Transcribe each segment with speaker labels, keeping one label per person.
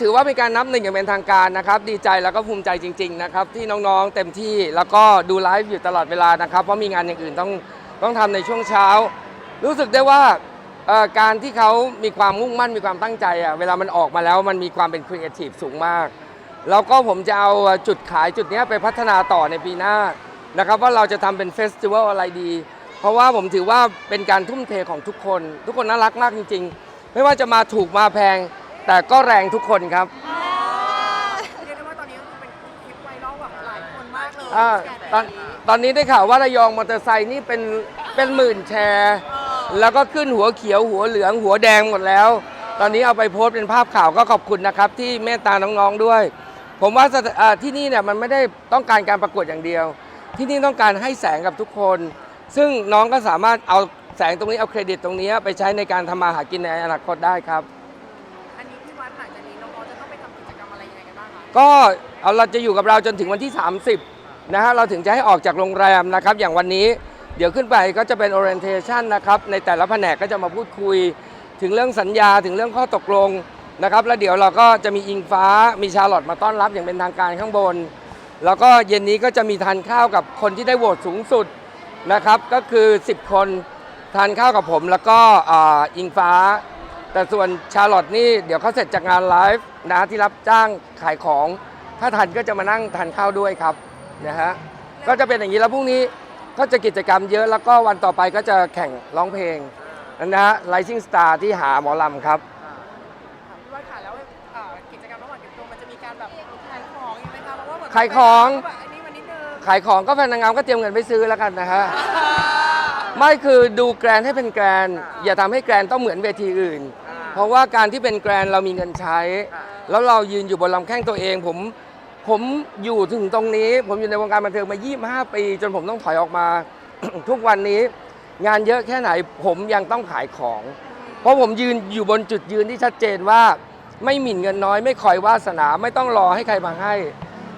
Speaker 1: ถือว่าเป็นการนับหนึ่งอย่างเป็นทางการนะครับ ดีใจแล้วก็ภูมิใจจริง ๆ นะครับ ที่น้องๆเต็มที่แล้วก็ดูไลฟ์อยู่ตลอดเวลานะครับ เพราะมีงานอย่างอื่นต้องต้องทำในช่วงเช้า รู้สึกได้ว่าเอ่อการที่เขามีความมุ่งมั่นมีความตั้งใจอะเวลามันออกมาแล้วมันมีความเป็นครีเอทีฟสูงมาก แล้วก็ผมจะเอาจุดขายจุดเนี้ยไปพัฒนาต่อในปีหน้านะครับว่าเราจะทำเป็นเฟสติวัลอะไรดี เพราะว่าผมถือว่าเป็นการทุ่มเทของทุกคน ทุกคนน่ารักมากจริง ๆ ไม่ว่าจะมาถูกมาแพง แต่ก็แรงทุกคนครับ
Speaker 2: เรียกได้ว่าตอนนี้ก็คือเป็นคลิปไวรัลแบบหลายคนมากเลย
Speaker 1: อา
Speaker 2: แชร์
Speaker 1: ตอน
Speaker 2: แบบนี้
Speaker 1: ตอนนี้ได้ข่าวว่าระยองมอเตอร์ไซค์นี่เป็นเป็นหมื่นแชร์ แล้วก็ขึ้นหัวเขียวหัวเหลืองหัวแดงหมดแล้ว ตอนนี้เอาไปโพสต์เป็นภาพข่าวก็ขอบคุณนะครับ ที่เมตตาน้องๆด้วย ผมว่าสถอ่าที่นี่เนี่ยมันไม่ได้ต้องการการประกวดอย่างเดียว ที่นี่ต้องการให้แสงกับทุกคน ซึ่งน้องก็สามารถเอาแสงตรงนี้เอาเครดิตตรงนี้ไปใช้ในการทำมาหากินในอนาคตได้ครับ
Speaker 2: ก็
Speaker 1: เอาเราจะอยู่กับเราจนถึงวันที่ 30 นะฮะเราถึงจะให้ออกจากโรงแรมนะครับ อย่างวันนี้เดี๋ยวขึ้นไปก็จะเป็น orientation นะครับ ในแต่ละแผนกก็จะมาพูดคุย ถึงเรื่องสัญญาถึงเรื่องข้อตกลงนะครับ แล้วเดี๋ยวเราก็จะมีอิงฟ้ามีชาลอตมาต้อนรับอย่างเป็นทางการข้างบน แล้วก็เย็นนี้ก็จะมีทานข้าวกับคนที่ได้โหวตสูงสุดนะครับ ก็คือ 10 คนทานข้าวกับผม แล้วก็ออิงฟ้า แต่ส่วนชาลอตนี่เดี๋ยวเขาเสร็จจากงานไลฟ์นะที่รับจ้างขายของ ถ้าทันก็จะมานั่งทานข้าวด้วยครับนะฮะก็จะเป็นอย่างนี้แล้วพรุ่งนี้ก็จะกิจกรรมเยอะแล้วก็วันต่อไปก็จะแข่งร้องเพลงนะฮะ Rising Star ที่หาหมอลำครับ
Speaker 2: พี่วัดค่ะแล้วเอ่อกิจกรรมระหว่างเก็บตัวมันจะมีการแบบขายของยังไหมคะเพราะว่าเหมือน
Speaker 1: ขายของ
Speaker 2: แบบอันนี้มันนิดนึง
Speaker 1: ขายของก็แฟนนางงามก็เตรียมเงินไปซื้อแล้วกันนะฮะ ไม่คือดูแกรนให้เป็นแกรนอย่าทำให้แกรนต้องเหมือนเวทีอื่น เพราะว่าการที่เป็นแกรนเรามีเงินใช้ แล้วเรายืนอยู่บนลำแข้งตัวเอง ผมผมอยู่ถึงตรงนี้ ผมอยู่ในวงการบันเทิงมา 25 ปี จนผมต้องถอยออกมา ทุกวันนี้ งานเยอะแค่ไหนผมยังต้องขายของ เพราะผมยืนอยู่บนจุดยืนที่ชัดเจนว่าไม่หมิ่นเงินน้อย ไม่คอยวาสนาไม่ต้องรอให้ใครมาให้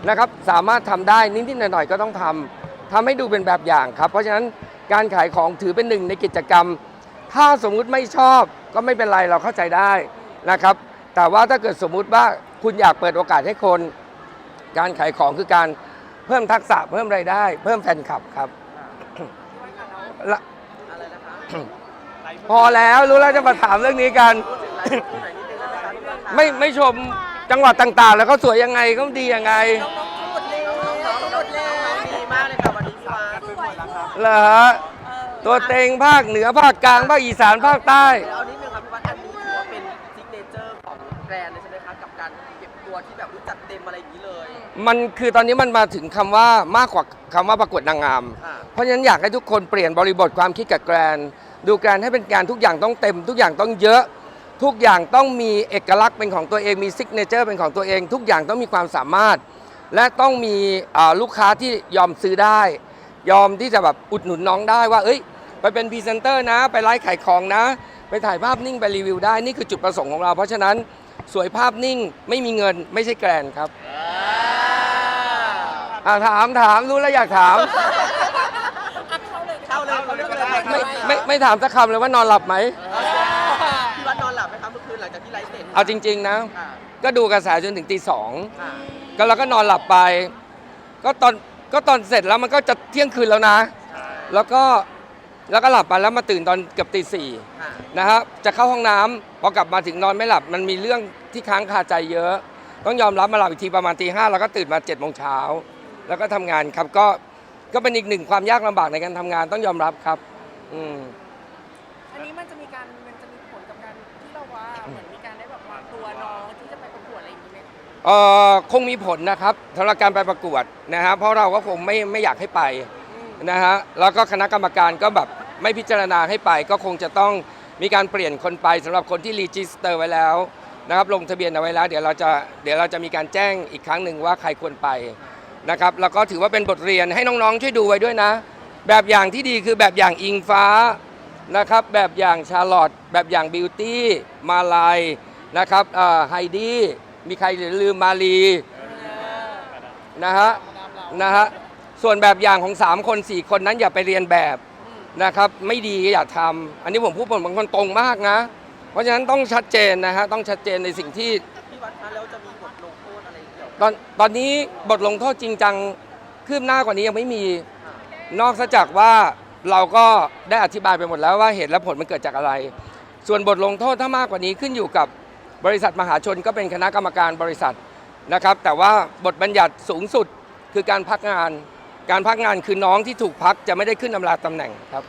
Speaker 1: นะครับสามารถทำได้นิดๆหน่อยๆก็ต้องทำทำให้ดูเป็นแบบอย่างครับ เพราะฉะนั้นการขายของถือเป็นหนึ่งในกิจกรรม ถ้าสมมุติไม่ชอบก็ไม่เป็นไรเราเข้าใจได้นะครับ แต่ว่าถ้าเกิดสมมุติว่าคุณอยากเปิดโอกาสให้คน การขายของคือการเพิ่มทักษะเพิ่มรายได้ เพิ่มแฟนคลับครับ
Speaker 2: พี่วัดค่ะแล้ว
Speaker 1: ละพอแล้วรู้แล้วจะมาถามเรื่องนี้กัน ไม่ไม่ชมจังหวัดต่างๆ แล้วเขาสวยยังไงเขาดียังไง
Speaker 2: น้องๆทั้งหมดเลยน้องๆทั้งหมดเลย
Speaker 3: ดีมากเลยค่ะวันนี้พี่วา
Speaker 1: เหรอฮะ ตัวเต็งภาคเหนือภาคกลางภาคอีสานภาคใต้
Speaker 3: เอานิดนึงครับพี่วัดอันนี้ถือว่าเป็นซิกเนเจอร์ของแบรนด์เลยใช่ไหมคะกับการเก็บตัวที่แบบรู้จัดเต็มอะไรอย่างนี้เลย
Speaker 1: มันคือตอนนี้มันมาถึงคำว่ามากกว่าคำว่าประกวดนางงาม
Speaker 3: ค่ะ
Speaker 1: เพราะฉะนั้นอยากให้ทุกคนเปลี่ยนบริบทความคิดกับแกรนด์ดูแกรนด์ให้เป็นการทุกอย่างต้องเต็ม ทุกอย่างต้องเยอะ ทุกอย่างต้องมีเอกลักษณ์เป็นของตัวเองมีซิกเนเจอร์เป็นของตัวเอง ทุกอย่างต้องมีความสามารถ และต้องมีอ่าลูกค้าที่ยอมซื้อได้ ยอมที่จะแบบอุดหนุนน้องได้ว่า เอ้ย ไปเป็นพรีเซนเตอร์นะ ไปไลฟ์ขายของนะ ไปถ่ายภาพนิ่งไปรีวิวได้ นี่คือจุดประสงค์ของเรา เพราะฉะนั้นสวยภาพนิ่งไม่มีเงินไม่ใช่แกรนด์ครับอ่าถามถามรู้แล้วอยากถาม
Speaker 3: เข้าเลยเขาเลือกเลย
Speaker 1: ไม่ไม่ไม่ถามสักคำเลยว่านอนหลับไหม
Speaker 3: พี่วัดนอนหลับไหมคะเมื่อคืนหลังจากที่ไลฟ์เสร็จ
Speaker 1: เอาจริง ๆ นะ
Speaker 3: ค่ะ
Speaker 1: ก็ดูกระแสจนถึงตีสอง
Speaker 3: ค่ะ
Speaker 1: ก็เราก็นอนหลับไป ก็ตอน ก็ตอนเสร็จแล้วมันก็จะเที่ยงคืนแล้วนะ แล้วก็แล้วก็หลับไปแล้วมาตื่นตอนเกือบตีสี่
Speaker 3: ค่ะ
Speaker 1: นะฮะจะเข้าห้องน้ำพอกลับมาถึงนอนไม่หลับมันมีเรื่องที่ค้างคาใจเยอะ ต้องยอมรับมาหลับอีกทีประมาณตีห้าแล้วก็ตื่นมาเจ็ดโมงเช้าแล้วก็ทำงานครับก็ก็เป็นอีกหนึ่งความยากลำบากในการทำงานต้องยอมรับครับ อืม
Speaker 2: อันนี้มันจะมีการมันจะมีผลกับการที่เราว่าเหมือนมีการได้แบบวางตัวน้องที่จะไปประกวดอะไรอย่างนี้ไหม
Speaker 1: เอ่อคงมีผลนะครับสำหรับการไปประกวดนะฮะเพราะเราก็คงไม่ไม่อยากให้ไปนะฮะแล้วก็คณะกรรมการก็แบบไม่พิจารณาให้ไป ก็คงจะต้องมีการเปลี่ยนคนไปสำหรับคนที่รีจิสเตอร์ไว้แล้วนะครับลงทะเบียนเอาไว้แล้วเดี๋ยวเราจะเดี๋ยวเราจะมีการแจ้งอีกครั้งหนึ่งว่าใครควรไปนะครับแล้วก็ถือว่าเป็นบทเรียนให้น้องๆช่วยดูไว้ด้วยนะ แบบอย่างที่ดีคือแบบอย่างอิงฟ้านะครับแบบอย่างชาร์ลอตแบบอย่างบิวตี้มาลายนะครับไฮดี้ มีใครลืมมาลีนะฮะนะฮะส่วนแบบอย่างของ 3 คน 4 คนนั้นอย่าไปเรียนแบบนะครับไม่ดีอย่าทำอันนี้ผมพูดผมบางคนตรงมากนะ เพราะฉะนั้นต้องชัดเจนนะฮะต้องชัดเจนในสิ่งที่
Speaker 3: วัดคะแล้วจะมีบทลงโทษอะไรเกี่ยว
Speaker 1: ตอนตอนนี้บทลงโทษจริงจังคืบหน้ากว่านี้ยังไม่มีนอกจากว่าเราก็ได้อธิบายไปหมดแล้วว่าเหตุและผลมันเกิดจากอะไร ส่วนบทลงโทษถ้ามากกว่านี้ขึ้นอยู่กับ บริษัทมหาชนก็เป็นคณะกรรมการบริษัทนะครับ แต่ว่าบทบัญญัติสูงสุดคือการพักงาน การพักงานคือน้องที่ถูกพักจะไม่ได้ขึ้นอำลาตำแหน่งครับ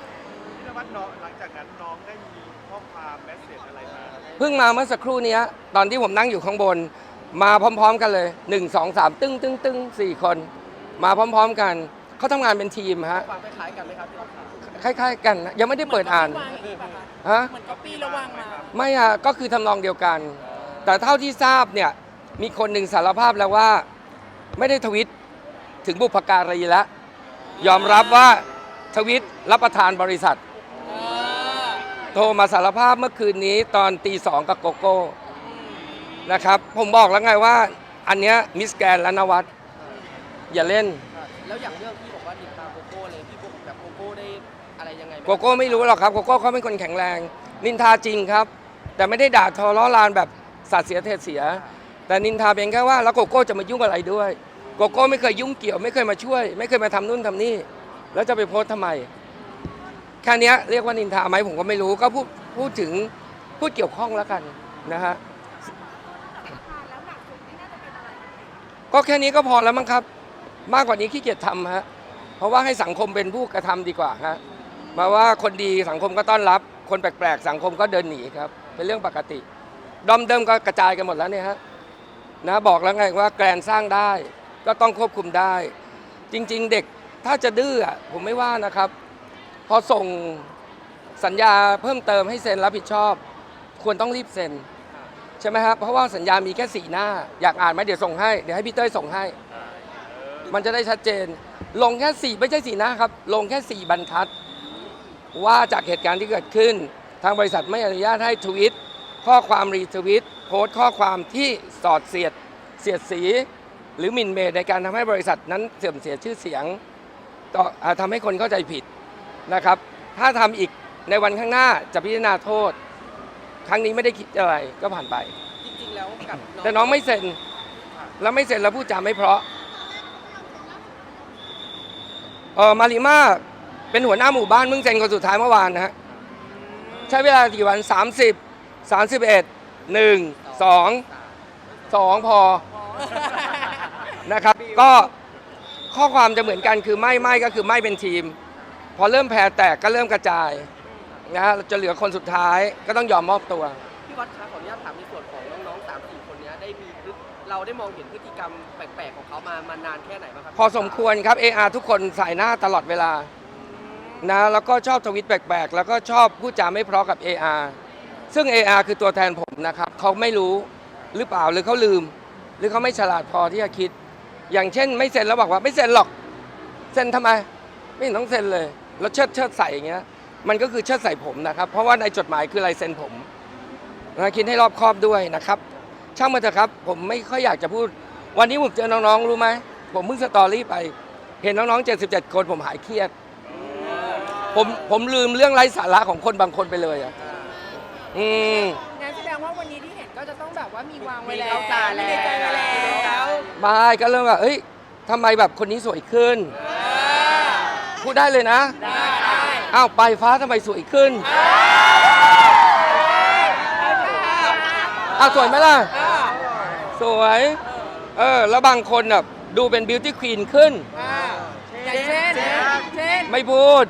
Speaker 4: พี่นวัดน้องหลังจากนั้นน้องได้มีข้อความแมสเซจอะไรมา
Speaker 1: เพิ่งมาเมื่อสักครู่นี้ตอนที่ผมนั่งอยู่ข้างบน มาพร้อม ๆ กันเลย 1 2 3 ตึ้งตึ้งตึ้งสี่คน มาพร้อม ๆ กันเขาทำงานเป็นทีมฮะ
Speaker 3: ความคล้ายๆกันไหมครับพี่วัดคะ
Speaker 1: คล้าย ๆ กันนะยังไม่ได้เปิดอ่าน
Speaker 2: เหมือน copy วางอย่างงี้ป่ะคะ
Speaker 1: ฮะ
Speaker 2: เหมือนก๊อปปี้ระวังมา
Speaker 1: ไม่ฮะก็คือทำนองเดียวกัน แต่เท่าที่ทราบเนี่ย มีคนหนึ่งสารภาพแล้วว่า ไม่ได้ทวิตถึงบุพการีแล้วยอมรับว่าทวิตรับประทานบริษัท
Speaker 2: เออ
Speaker 1: โทรมาสารภาพเมื่อคืนนี้ตอนตีสองกับโกโก้นะครับ ผมบอกแล้วไงว่า อันเนี้ยมิสแกนและนวัดอย่าเล่น
Speaker 3: แล้วอย่างเรื่องที่ โกโก้ไม่
Speaker 1: รู้หรอกครับโกโก้เขาเป็นคนแข็งแรง นินทาจริงครับ แต่ไม่ได้ด่าทอล้อลานแบบสาดเสียเทศเสีย แต่นินทาเพียงแค่ว่าแล้วโกโก้จะมายุ่งอะไรด้วยโกโก้ไม่เคยยุ่งเกี่ยวไม่เคยมาช่วย ไม่เคยมาทำนู่นทำนี่ แล้วจะไปโพสต์ทำไมแค่เนี้ยเรียกว่านินทาไหมผมก็ไม่รู้ก็พูดพูดถึงพูดเกี่ยวข้องแล้วกันนะฮะก็แค่นี้ก็พอแล้วมั้งครับ มากกว่านี้ขี้เกียจทำฮะเพราะว่าให้สังคมเป็นผู้กระทำดีกว่าฮะ มาว่าคนดีสังคมก็ต้อนรับ คนแปลกๆ สังคมก็เดินหนีครับ เป็นเรื่องปกติ ดอมเดิมก็กระจายกันหมดแล้วเนี่ยฮะนะบอกแล้วไงว่าแกรนสร้างได้ก็ต้องควบคุมได้ จริง ๆ เด็กถ้าจะดื้อผมไม่ว่านะครับ พอส่งสัญญาเพิ่มเติมให้เซ็นรับผิดชอบ ควรต้องรีบเซ็นใช่ไหมครับเพราะว่าสัญญามีแค่สีหน้า อยากอ่านไหมเดี๋ยวส่งให้เดี๋ยวให้พี่เต้ยส่งให้ มันจะได้ชัดเจน ลงแค่สี่ไม่ใช่สีหน้าครับ ลงแค่สี่บรรทัด ว่าจากเหตุการณ์ที่เกิดขึ้น ทางบริษัทไม่อนุญาตให้ทวิต ข้อความรีทวิต โพสต์ข้อความที่สอดเสียด เสียดสี หรือหมิ่นเมย์ในการทำให้บริษัทนั้นเสื่อมเสียชื่อเสียงต่ออ่าทำให้คนเข้าใจผิดนะครับ ถ้าทำอีกในวันข้างหน้าจะพิจารณาโทษ ครั้งนี้ไม่ได้คิดอะไรก็ผ่านไป
Speaker 3: จริงๆแล้วกับ
Speaker 1: แต่น้องไม่เซ็น แล้วไม่เซ็นแล้วพูดจาไม่เพราะเออมาริมา เป็นหัวหน้าหมู่บ้านเพิ่งเซ็นคนสุดท้ายเมื่อวานนะฮะใช้เวลากี่วัน 30 31 1 2 2 พอนะครับ ก็ข้อความจะเหมือนกันคือไม่ไม่ก็คือไม่เป็นทีม พอเริ่มแพ้แตกก็เริ่มกระจายนะฮะจะเหลือคนสุดท้ายก็ต้องยอมมอบตัว
Speaker 3: พี่วัดคะขออนุญาตถามในส่วนของน้องๆสามสี่คนเนี้ยได้มีพฤติเราได้มองเห็นพฤติกรรมแปลกๆของเขามามานานแค่ไหนบ้างครับ
Speaker 1: พอสมควรครับ AR ทุกคนใส่หน้าตลอดเวลา นะแล้วก็ชอบทวิตแปลกๆ แล้วก็ชอบพูดจาไม่เพราะกับ AR ซึ่ง AR คือตัวแทนผมนะครับเขาไม่รู้หรือเปล่าหรือเขาลืม หรือเขาไม่ฉลาดพอที่จะคิด อย่างเช่น ไม่เซ็นแล้วบอกว่าไม่เซ็นหรอกเซ็นทำไม ไม่ต้องเซ็นเลย แล้วเชิดเชิดใส่อย่างเงี้ยมันก็คือเชิดใส่ผมนะครับ เพราะว่าในจดหมายคือลายเซ็นผมนะคิดให้รอบคอบด้วยนะครับ ช่างมันเถอะครับผมไม่ค่อยอยากจะพูด วันนี้ผมเจอน้องๆรู้ไหมผมเพิ่งสตอรี่ไป เห็นน้องๆ 77 คนผมหายเครียด ผมผมลืมเรื่องไร้สาระของคนบางคนไปเลยอะอืม
Speaker 2: งั้นแสดงว่าวันนี้ที่เห็นก็จะต้องแบบว่ามีวางไว้แล้ว
Speaker 3: มีเข้าตา
Speaker 2: มีในใจไว้แล้ว
Speaker 1: บายก็เริ่มว่าเอ้ยทำไมแบบคนนี้สวยขึ้น พูดได้เลยนะ
Speaker 2: ได้ได้
Speaker 1: อ้าวปลายฟ้าทำไมสวยขึ้นอ้าวสวยไหมล่ะ
Speaker 2: อ่า
Speaker 1: สวย เออ แล้วบางคนแบบดูเป็นบิวตี้ควีนขึ้น
Speaker 2: อ่าอย่างเช่น เช่น
Speaker 1: ไม่พูด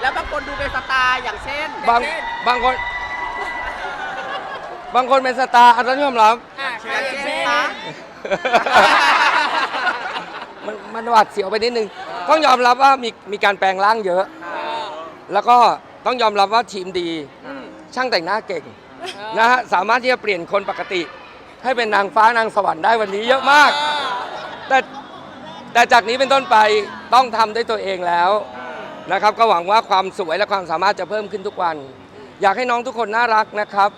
Speaker 3: แล้วบางคนดูเป็นสไตล์อย่างเช่น
Speaker 1: บางบางคน บางคนเป็นสตาร์อันนั้นยอมรับ
Speaker 2: อ่า
Speaker 3: อย่าง
Speaker 2: อย่าง
Speaker 3: เช่น
Speaker 2: เช่น
Speaker 3: นะ
Speaker 1: มันมันหวาดเสียวไปนิดนึง ต้องยอมรับว่ามีมีการแปลงร่างเยอะ แล้วก็ต้องยอมรับว่าทีมดี ช่างแต่งหน้าเก่งนะฮะสามารถที่จะเปลี่ยนคนปกติ ให้เป็นนางฟ้านางสวรรค์ได้วันนี้เยอะมาก แต่ แต่จากนี้เป็นต้นไปต้องทำด้วยตัวเองแล้วนะครับ ก็หวังว่าความสวยและความสามารถจะเพิ่มขึ้นทุกวัน อยากให้น้องทุกคนน่ารักนะครับ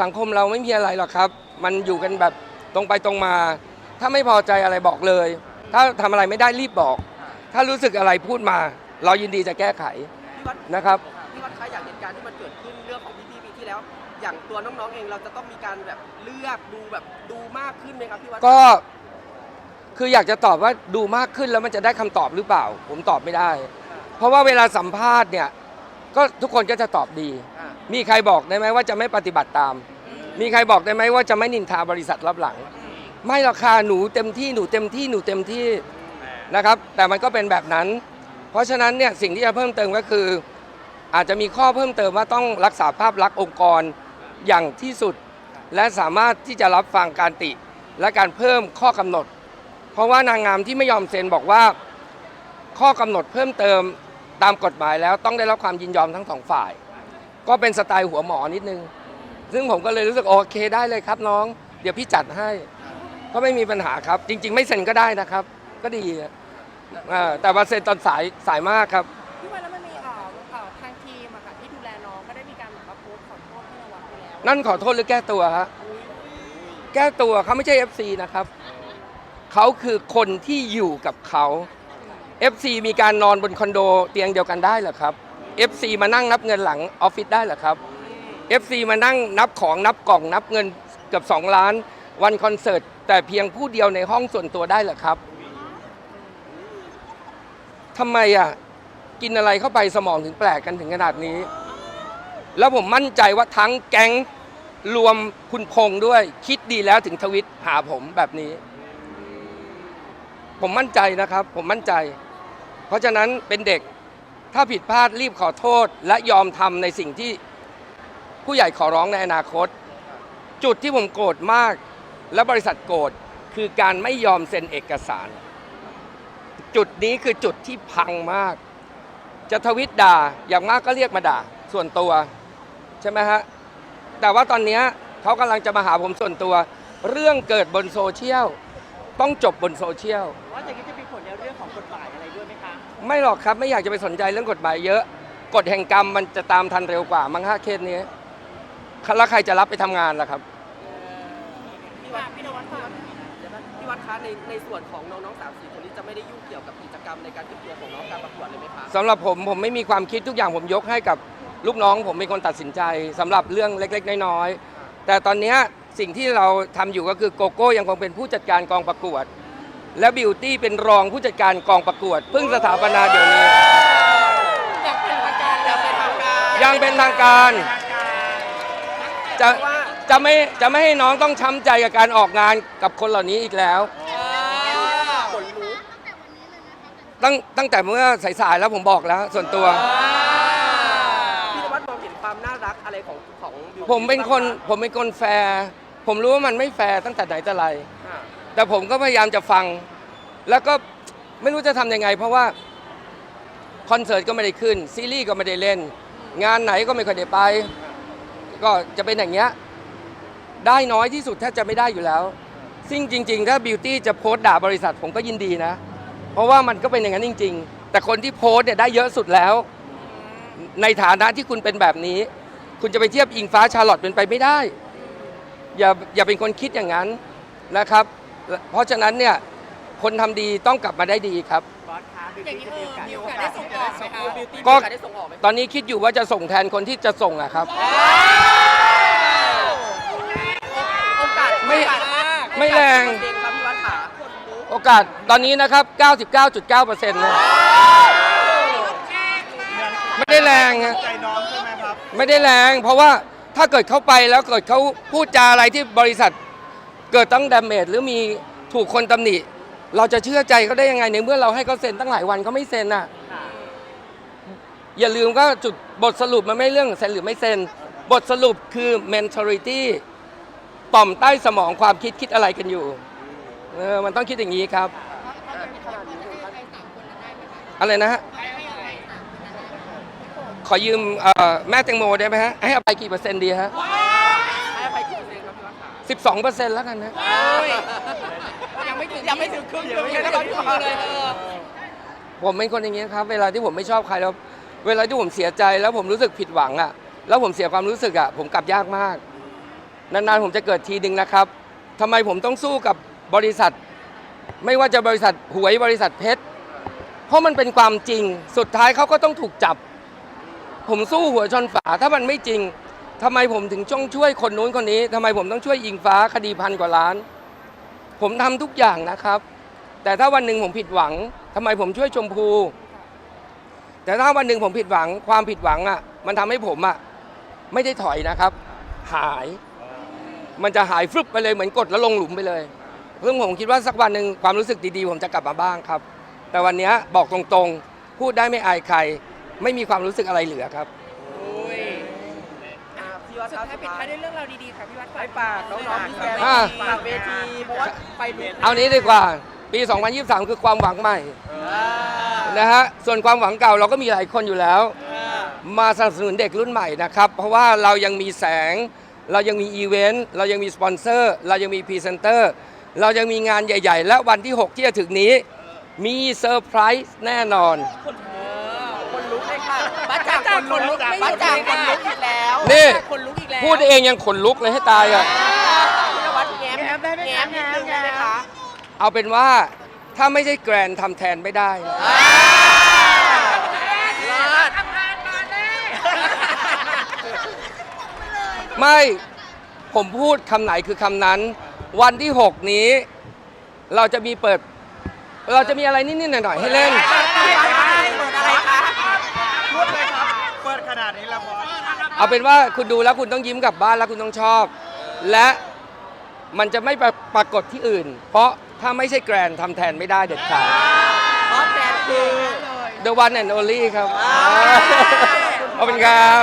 Speaker 1: สังคมเราไม่มีอะไรหรอกครับ มันอยู่กันแบบตรงไปตรงมา ถ้าไม่พอใจอะไรบอกเลย ถ้าทำอะไรไม่ได้รีบบอก ถ้ารู้สึกอะไรพูดมา เรายินดีจะแก้ไข
Speaker 3: พี่วัด
Speaker 1: นะครับ
Speaker 3: พี่วัดคะอย่างเหตุการณ์ที่มันเกิดขึ้นเรื่องของพี่พี่ปีที่แล้วออย่างตัวน้องๆเองเราจะต้องมีการแบบเลือกดูแบบดูมากขึ้นไหมครับพี่วัด
Speaker 1: ก็ คืออยากจะตอบว่าดูมากขึ้นแล้วมันจะได้คำตอบหรือเปล่า ผมตอบไม่ได้ เพราะว่าเวลาสัมภาษณ์เนี่ยก็ทุกคนก็จะตอบดี มีใครบอกได้ไหมว่าจะไม่ปฏิบัติตาม มีใครบอกได้ไหมว่าจะไม่นินทาบริษัทรับหลัง ไม่ราคาหนูเต็มที่หนูเต็มที่หนูเต็มที่นะครับ แต่มันก็เป็นแบบนั้น เพราะฉะนั้นเนี่ยสิ่งที่จะเพิ่มเติมก็คือ อาจจะมีข้อเพิ่มเติมว่าต้องรักษาภาพลักษณ์องค์กรอย่างที่สุด และสามารถที่จะรับฟังการติ และการเพิ่มข้อกำหนด เพราะว่านางงามที่ไม่ยอมเซ็นบอกว่า ข้อกำหนดเพิ่มเติมตามกฎหมายแล้วต้องได้รับความยินยอมทั้งสองฝ่าย ก็เป็นสไตล์หัวหมอนิดนึง ซึ่งผมก็เลยรู้สึกโอเคได้เลยครับน้อง เดี๋ยวพี่จัดให้ ก็ไม่มีปัญหาครับ จริง ๆ ไม่เซ็นก็ได้นะครับ ก็ดีอะอ่าแต่ว่าเซ็นตอนสายสายมากครับ
Speaker 2: พี่วันแล้วมันมีเอ่อเอ่อทางทีมอะค่ะที่ดูแลน้องก็ได้มีการแบบว่าโพสต์ขอโทษพี่นวัดไปแล้ว
Speaker 1: นั่นขอโทษหรือแก้ตัวฮะแก้ตัวเขาไม่ใช่ FC นะครับ เขาคือคนที่อยู่กับเขา FC มีการนอนบนคอนโดเตียงเดียวกันได้เหรอครับ FC มานั่งนับเงินหลังออฟฟิศได้เหรอครับ FC มานั่งนับของนับกล่องนับเงินเกือบ2 ล้าน วันคอนเสิร์ตแต่เพียงผู้เดียวในห้องส่วนตัวได้เหรอครับทำไมอะกินอะไรเข้าไปสมองถึงแปลกกันถึงขนาดนี้ แล้วผมมั่นใจว่าทั้งแก๊งรวมคุณพงษ์ด้วย คิดดีแล้วถึงทวิตหาผมแบบนี้ ผมมั่นใจนะครับ ผมมั่นใจ เพราะฉะนั้นเป็นเด็กถ้าผิดพลาดรีบขอโทษ และยอมทำในสิ่งที่ผู้ใหญ่ขอร้องในอนาคต จุดที่ผมโกรธมาก และบริษัทโกรธคือการไม่ยอมเซ็นเอกสาร จุดนี้คือจุดที่พังมาก จะทวิตด่าอย่างมากก็เรียกมาด่าส่วนตัว ใช่ไหมฮะ แต่ว่าตอนนี้เขากำลังจะมาหาผมส่วนตัว เรื่องเกิดบนโซเชียล ต้องจบบนโซเชียล
Speaker 3: ว่าอย่างนี้จะมีผลในเรื่องของกฎหมายอะไรด้วยไหมคะ
Speaker 1: ไม่หรอกครับไม่อยากจะไปสนใจเรื่องกฎหมายเยอะกฎแห่งกรรมมันจะตามทันเร็วกว่ามั้งฮะเคสนี้แล้วใครจะรับไปทำงานล่ะครับ
Speaker 3: พี่วัดพี่นวัดคะเดี๋ยวนะพี่วัดคะในในส่วนของน้องๆสามสี่คนนี้จะไม่ได้ยุ่งเกี่ยวกับกิจกรรมในการเก็บตัวของน้องการประกวดเลยไหมคะ
Speaker 1: สำหรับผมผมไม่มีความคิดทุกอย่างผมยกให้กับลูกน้อง ผมเป็นคนตัดสินใจสำหรับเรื่องเล็ก ๆ น้อยๆแต่ตอนเนี้ย สิ่งที่เราทำอยู่ก็คือโกโก้ยังคงเป็นผู้จัดการกองประกวด และบิวตี้เป็นรองผู้จัดการกองประกวดเพิ่งสถาปนาเดี๋ยวนี้
Speaker 2: อยากเป็นทางการแล้วเป็นทางการ
Speaker 1: ยังเป็นทางการจะจะไม่จะไม่ให้น้องต้องช้ำใจกับการออกงานกับคนเหล่านี้อีกแล้ว
Speaker 3: ขนลุก
Speaker 1: ตั้งตั้งแต่เมื่อสายๆแล้วผมบอกแล้วส่วนตัว
Speaker 3: พี่นวัดมองเห็นความน่ารักอะไรของของบิว
Speaker 1: ผมเป็นคน
Speaker 3: บ้าง
Speaker 1: ผมเป็นคนแฟร์ ผมรู้ว่ามันไม่แฟร์ตั้งแต่ไหนแต่ไร
Speaker 3: คะอ่า
Speaker 1: แต่ผมก็พยายามจะฟัง แล้วก็ไม่รู้จะทำยังไง เพราะว่าคอนเสิร์ตก็ไม่ได้ขึ้น ซีรีส์ก็ไม่ได้เล่น งานไหนก็ไม่ค่อยได้ไป ก็จะเป็นอย่างเงี้ย ได้น้อยที่สุดแทบจะไม่ได้อยู่แล้ว ซึ่งจริง ๆ ถ้าบิวตี้จะโพสต์ด่าบริษัทผมก็ยินดีนะ เพราะว่ามันก็เป็นอย่างนั้นจริง ๆ แต่คนที่โพสต์เนี่ยได้เยอะสุดแล้ว ในฐานะที่คุณเป็นแบบนี้ คุณจะไปเทียบอิงฟ้าชาร์ลอตเป็นไปไม่ได้ อย่าอย่าเป็นคนคิดอย่างนั้นนะครับ เพราะฉะนั้นเนี่ยคนทำดีต้องกลับมาได้ดีครับ
Speaker 2: อย่างนี้เออมีโอกาสได้ส่งออกไหมคะ
Speaker 3: บิวตี้
Speaker 1: ก็
Speaker 3: มีโอกาสได้ส่งออกไหม
Speaker 1: ตอนนี้คิดอยู่ว่าจะส่งแทนคนที่จะส่งอะครับ
Speaker 3: โอกาส
Speaker 1: ไม่
Speaker 3: โอกาส
Speaker 1: ไม่แรง
Speaker 3: เปอเซ็นต์ครับพี่วัดขา
Speaker 1: โอกาสตอนนี้นะครับ 99.9%นะไม่ได้แรงฮะ
Speaker 4: ใจน้องใช่ไหมครับ
Speaker 1: ไม่ได้แรง เพราะว่า ถ้าเกิดเขาไปแล้วเกิดเขาพูดจาอะไรที่บริษัทเกิดต้องดาเมจหรือมีถูกคนตำหนิ เราจะเชื่อใจเขาได้ยังไงในเมื่อเราให้เขาเซ็นตั้งหลายวันเขาไม่เซ็นน่ะ อย่าลืมว่าจุดบทสรุปมันไม่เรื่องเซ็นหรือไม่เซ็น บทสรุปคือ mentality ต่อมใต้สมองความคิดคิดอะไรกันอยู่เออมันต้องคิดอย่างนี้ครับ อะไรนะฮะ ขอยืมเอ่อแม่แตงโมได้ไหมฮะ ให้อภัยกี่เปอร์เซ็นต์ดีฮะ
Speaker 3: ให้อภัยกี่เปอร์เซ็นต์ครับพี่วัดขา
Speaker 1: สิบสองเปอร์เซ็นต์แล้วกันนะ
Speaker 2: ยังไม่ถึง
Speaker 3: ยังไม่ถึงครึ่งเดียวเลยนะ
Speaker 2: ยังไม่ถึงครึ่งเลยเออ
Speaker 1: ผมเป็นคนอย่างนี้ครับ เวลาที่ผมไม่ชอบใครแล้ว เวลาที่ผมเสียใจแล้วผมรู้สึกผิดหวังอะ แล้วผมเสียความรู้สึกอะ ผมกลับยากมาก นานๆผมจะเกิดทีหนึ่งนะครับทำไมผมต้องสู้กับบริษัท ไม่ว่าจะบริษัทหวยบริษัทเพชร เพราะมันเป็นความจริง สุดท้ายเขาก็ต้องถูกจับ ผมสู้หัวชนฝาถ้ามันไม่จริงทำไมผมถึงต้องช่วยคนนู้นคนนี้ทำไมผมต้องช่วยอิงฟ้าคดีพันกว่าล้าน ผมทำทุกอย่างนะครับ แต่ถ้าวันหนึ่งผมผิดหวังทำไมผมช่วยชมพู แต่ถ้าวันหนึ่งผมผิดหวัง ความผิดหวังอะ มันทำให้ผมอะไม่ได้ถอยนะครับ หาย มันจะหายฟึบไปเลยเหมือนกดแล้วลงหลุมไปเลยซึ่งผมคิดว่าสักวันหนึ่งความรู้สึกดีๆ ผมจะกลับมาบ้างครับ แต่วันนี้บอกตรงๆ พูดได้ไม่อายใคร ไม่มีความรู้สึกอะไรเหลือครับ
Speaker 3: อ่าพี่วัด
Speaker 2: สุด
Speaker 3: ครับ
Speaker 2: ท้ายปิดท้ายด้วยเรื่องราวดีๆค่ะพี่วัด
Speaker 3: ไปฝากน้องๆที่แก
Speaker 1: อ่า
Speaker 3: ฝากเวทีเพราะว่าไปลุก
Speaker 1: เอานี้ดีกว่า ปี 2023 คือความหวังใหม่
Speaker 3: อ่า
Speaker 1: นะฮะ ส่วนความหวังเก่าเราก็มีหลายคนอยู่แล้ว มาสนับสนุนเด็กรุ่นใหม่นะครับ เพราะว่าเรายังมีแสง เรายังมีอีเวนต์ เรายังมีสปอนเซอร์ เรายังมีพรีเซนเตอร์ เรายังมีงานใหญ่ ๆ และวันที่ 6 ที่จะถึงนี้ มีเซอร์ไพรส์แน่นอน
Speaker 3: คนลุกเลย ค่ะบ้าจ่างคนลุกบ้าจ่างคนลุกอีกแล้ว
Speaker 1: นี่
Speaker 2: คนลุกอีกแล้ว
Speaker 1: พูดเองยังขนลุกเลยให้ตายอะ
Speaker 3: พี่นวัดแง้มแง้มได้ไหมแง้มนิดนึงได้ไหมคะ
Speaker 1: เอาเป็นว่าถ้าไม่ใช่แกรนทำแทนไม่ได้ไม่ผมพูดคำไหนคือคำนั้น วันที่ 6 นี้ เราจะมีเปิด เราจะมีอะไรนิดๆหน่อยๆให้เล่น
Speaker 3: เปิดอะไรคะ
Speaker 4: พูดเลยครับ เปิดขนาดนี้แล้วบอส
Speaker 1: เอาเป็นว่าคุณดูแล้วคุณต้องยิ้มกลับบ้านแล้วคุณต้องชอบ และมันจะไม่ปรปรากฏที่อื่น เพราะถ้าไม่ใช่แกรนทำแทนไม่ได้เด็ดขาด
Speaker 3: เพราะแฟนคือ
Speaker 1: The one and only ครับขอบคุณครับ